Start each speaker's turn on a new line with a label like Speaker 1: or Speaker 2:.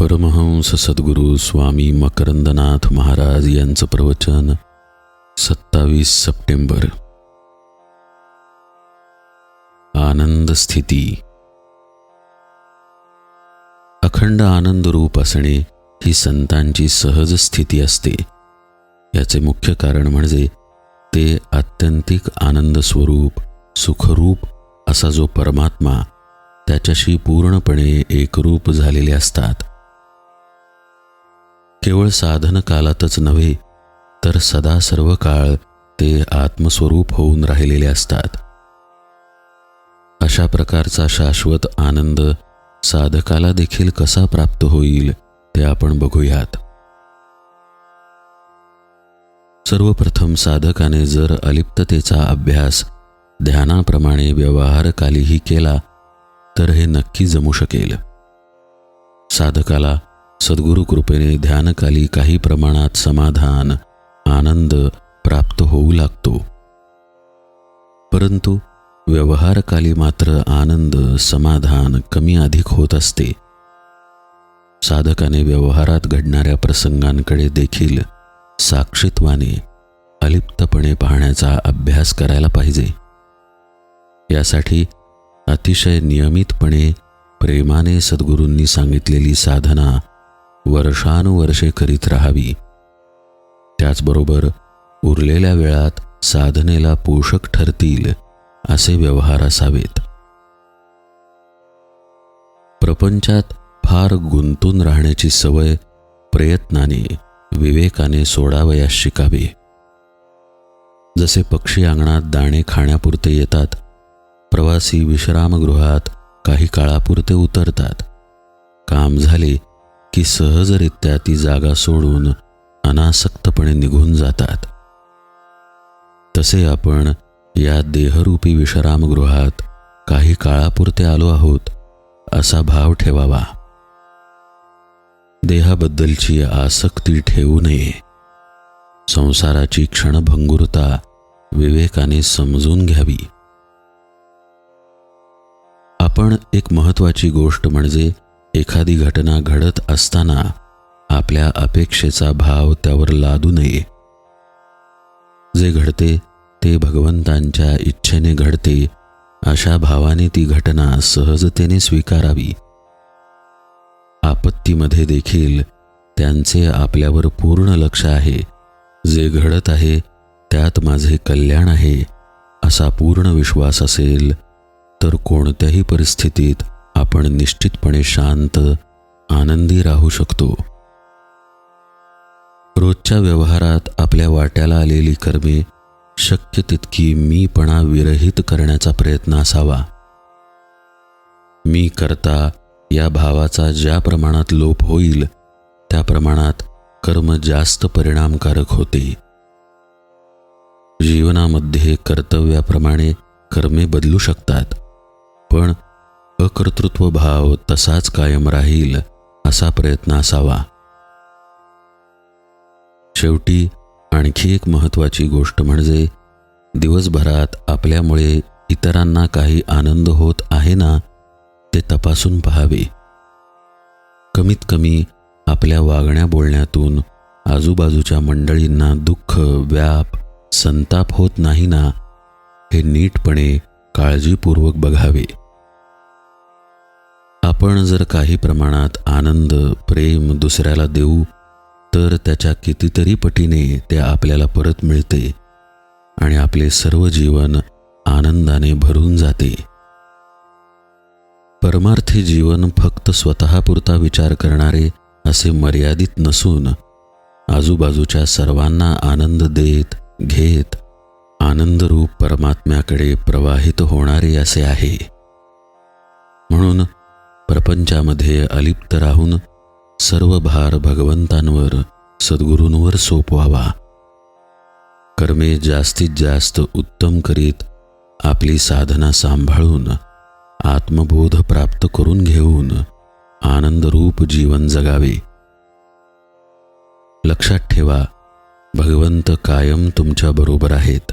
Speaker 1: परमहंस सद्गुरू स्वामी मकरंदनाथ महाराज यांचं प्रवचन सत्तावीस सप्टेंबर. आनंद स्थिती. अखंड आनंद रूप असणे ही संतांची सहज स्थिती असते. याचे मुख्य कारण म्हणजे ते आत्यंतिक आनंद स्वरूप सुखरूप असा जो परमात्मा त्याच्याशी पूर्णपणे एकरूप झालेले असतात. केवळ साधन कालातच नव्हे तर सदा सर्व काळ ते आत्मस्वरूप होऊन राहिलेले असतात. अशा प्रकारचा शाश्वत आनंद साधकाला देखील कसा प्राप्त होईल ते आपण बघूयात. सर्वप्रथम साधकाने जर अलिप्ततेचा अभ्यास ध्यानाप्रमाणे व्यवहारकालीही केला तर हे नक्की जमू शकेल. साधकाला सद्गुरु कृपेने ध्यानकाली काही प्रमाणात समाधान आनंद प्राप्त होऊ लागतो. परंतु व्यवहारकाली मात्र आनंद समाधान कमी अधिक होत असते. साधकाने व्यवहारात घडणाऱ्या प्रसंगांकडे देखील साक्षीत्वाने अलिप्तपणे पाहण्याचा अभ्यास करायला पाहिजे. यासाठी अतिशय नियमितपणे प्रेमाने सद्गुरूंनी सांगितलेली साधना वर्षानुवर्षे करीत राहावी. त्याचबरोबर उरलेल्या वेळात साधनेला पोषक ठरतील असे व्यवहार असावेत. प्रपंचात फार गुंतून राहण्याची सवय प्रयत्नाने विवेकाने सोडावयास शिकावे. जसे पक्षी अंगणात दाणे खाण्यापुरते येतात प्रवासी विश्रामगृहात काही काळापुरते उतरतात. काम झाले की सहजरित्या ती जागा सोडून अनासक्तपणे निघून जातात. तसे आपण या देहरूपी विश्रामगृहात काही काळापुरते आलो आहोत असा भाव ठेवावा. देहाबद्दलची आसक्ती ठेवू नये. संसाराची क्षणभंगुरता विवेकाने समजून घ्यावी. आपण एक महत्वाची गोष्ट म्हणजे एखादी घटना घडत असताना आपल्या अपेक्षेचा भाव त्यावर लादू नये. जे घडते ते भगवंतांच्या इच्छेने घडते. अशा भावाने ती घटना सहजतेने स्वीकारावी. आपत्तीमध्ये देखील त्यांचे आपल्यावर पूर्ण लक्ष आहे. जे घडत आहे त्यात माझे कल्याण आहे असा पूर्ण विश्वास असेल तर कोणत्याही परिस्थितीत आपण निश्चितपणे शांत आनंदी राहू शकतो. रोजच्या व्यवहारात आपल्या वाट्याला आलेली कर्मे शक्य तितकी मीपणा विरहित करण्याचा प्रयत्न असावा. मी करता या भावाचा ज्या प्रमाणात लोप होईल त्या प्रमाणात कर्म जास्त परिणामकारक होते. जीवनामध्ये कर्तव्याप्रमाणे कर्मे बदलू शकतात पण अकर्तृत्व भाव तसाच कायम राहील असा प्रयत्न असावा. शेवटी आणखी एक महत्त्वाची गोष्ट म्हणजे दिवसभरात आपल्यामुळे इतरांना काही आनंद होत आहे ना ते तपासून पहावे. कमीत कमी आपल्या वागण्या बोलण्यातून आजूबाजूच्या मंडळींना दुःख व्याप संताप होत नाही ना हे नीटपणे काळजीपूर्वक बघावे. आपण जर काही प्रमाणात आनंद प्रेम दुसऱ्याला देऊ तर त्याच्या कितीतरी पटीने ते आपल्याला परत मिळते आणि आपले सर्व जीवन आनंदाने भरून जाते. परमार्थी जीवन फक्त स्वतःपुरता विचार करणारे असे मर्यादित नसून आजूबाजूच्या सर्वांना आनंद देत घेत आनंदरूप परमात्म्याकडे प्रवाहित होणारे असे आहे. म्हणून प्रपंचामध्ये अलिप्त राहून सर्व भार भगवंतांवर सद्गुरूंवर सोपवावा. कर्मे जास्तीत जास्त उत्तम करीत आपली साधना सांभाळून आत्मबोध प्राप्त करून घेऊन आनंदरूप जीवन जगावे. लक्षात ठेवा भगवंत कायम तुमच्या बरोबर आहेत.